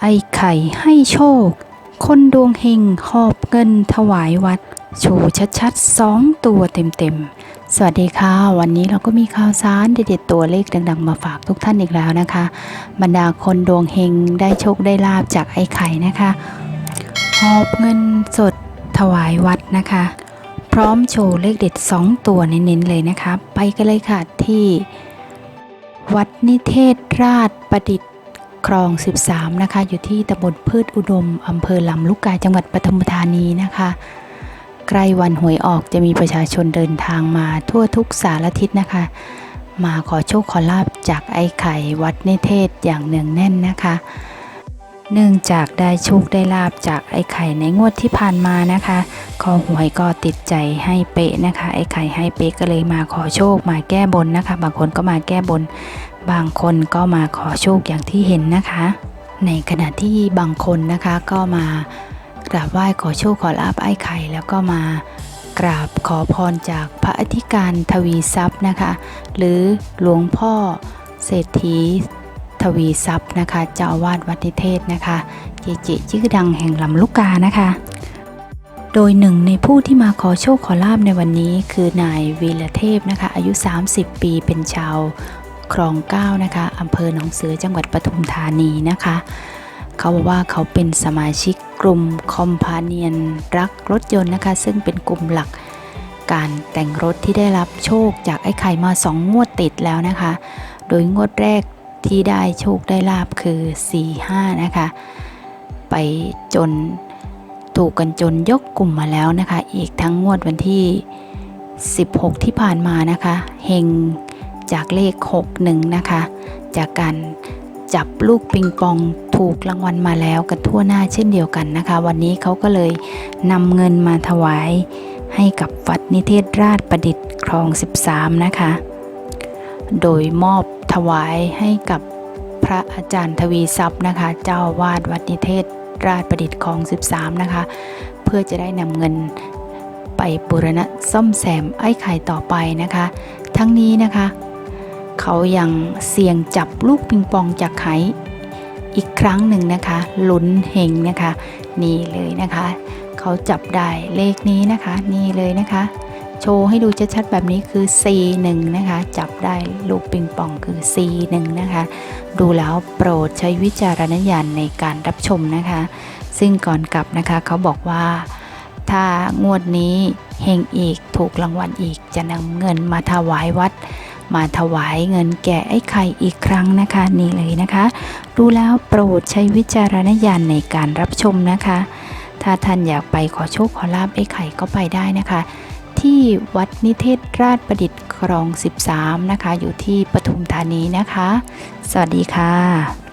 ไอ้ไข่ให้โชค คนดวงเฮงหอบเงินถวายวัดโชว์ชัดๆสองตัวเต็มๆ สวัสดีค่ะ วันนี้เราก็มีข่าวสารเด็ดๆตัวเลขดัง ๆ มาฝากทุกท่านอีกแล้วนะคะ บรรดาคนดวงเฮงได้โชคได้ลาบจากไอ้ไข่นะคะหอบเงินสดถวายวัดนะคะ พร้อมโชว์เลขเด็ด 2 ตัวเน้นๆเลยนะคะ ไปกันเลยค่ะที่ วัดนิเทศราชประดิษฐ์ คลอง 13 นะคะ อยู่ที่ตำบลพืชอุดมอำเภอลำลูกกาจังหวัดปทุมธานีนะคะใกล้วันหวยออกจะมีประชาชนเดินทางมาทั่วทุกสารทิศนะคะ มาขอโชคขอลาบจากไอ้ไข่วัดนิเทศอย่างเนืองแน่นนะคะ เนื่องจากได้โชคได้ลาบจากไอ้ไข่ในงวดที่ผ่านมานะคะคอหวยก็ติดใจให้เป๊ะนะคะ ไอ้ไข่ให้เป๊ะก็เลยมาขอโชคมาแก้บนนะคะ บางคนก็มาแก้บน บางคนก็มาขอโชคอย่างที่เห็นนะคะ ในขณะที่บางคนนะคะก็มากราบไหว้ขอโชคขอลาบไอ้ไข่ แล้วก็มากราบขอพรจากพระอธิการทวีทรัพย์นะคะ หรือหลวงพ่อเศรษฐีทวีทรัพย์นะคะเจ้าอาวาสวัดนิเทศนะคะเจเจชื่อดังแห่งลำลูกกานะคะ โดยหนึ่งในผู้ที่มาขอโชคขอลาบในวันนี้คือนายวีรเทพนะคะ อายุ 30 ปีเป็นชาว คลองเก้านะคะอำเภอหนองเสือจังหวัดปทุมธานีนะคะ เขาบอกว่าเขาเป็นสมาชิกกลุ่มคอมพาเนียนรักรถยนต์นะคะ ซึ่งเป็นกลุ่มหลักการแต่งรถที่ได้รับโชคจากไอ้ไข่มาสองงวดติดแล้วนะคะ โดยงวดแรกที่ได้โชคได้ลาบคือ 4-5 นะคะ ไปจนถูกกันจนยกกลุ่มมาแล้วนะคะ อีกทั้งงวดวันที่ 16 ที่ผ่านมานะคะ เฮง จากเลข 61 นะคะ จากการจับลูกปิงปองถูกรางวัลมาแล้วกันทั่วหน้าเช่นเดียวกันนะคะ วันนี้เขาก็เลยนำเงินมาถวายให้กับวัดนิเทศราชประดิษฐ์คลอง 13 นะคะ โดยมอบถวายให้กับพระอาจารย์ทวีทรัพย์นะคะ เจ้าวาดวัดนิเทศราชประดิษฐ์คลอง 13 นะคะ เพื่อจะได้นำเงินไปบูรณะซ่อมแซมไอ้ไข่ต่อไปนะคะ ทั้งนี้นะคะ เขายังเสี่ยงจับลูกปิงปองจากไขอีกครั้งหนึ่งนะคะลุ้นเฮงนะคะ นี่เลยนะคะ เขาจับได้เลขนี้นะคะ นี่เลยนะคะ โชว์ให้ดูชัดๆแบบนี้คือ C1 นะคะ จับได้ลูกปิงปองคือ C1 นะคะ ดูแล้วโปรดใช้วิจารณญาณในการรับชมนะคะ ซึ่งก่อนกลับนะคะเขาบอกว่าถ้างวดนี้เฮงอีกถูกรางวัลอีกจะนำเงินมาถวายวัด มาถวายเงินแก่ไอ้ไข่อีกครั้งนะคะนี่เลยนะคะ ดูแล้วโปรดใช้วิจารณญาณในการรับชมนะคะ ถ้าท่านอยากไปขอโชคขอลาบไอ้ไข่ก็ไปได้นะคะ ที่วัดนิเทศราชประดิษฐ์ครอง 13 นะคะ อยู่ที่ปทุมธานีนะคะ สวัสดีค่ะ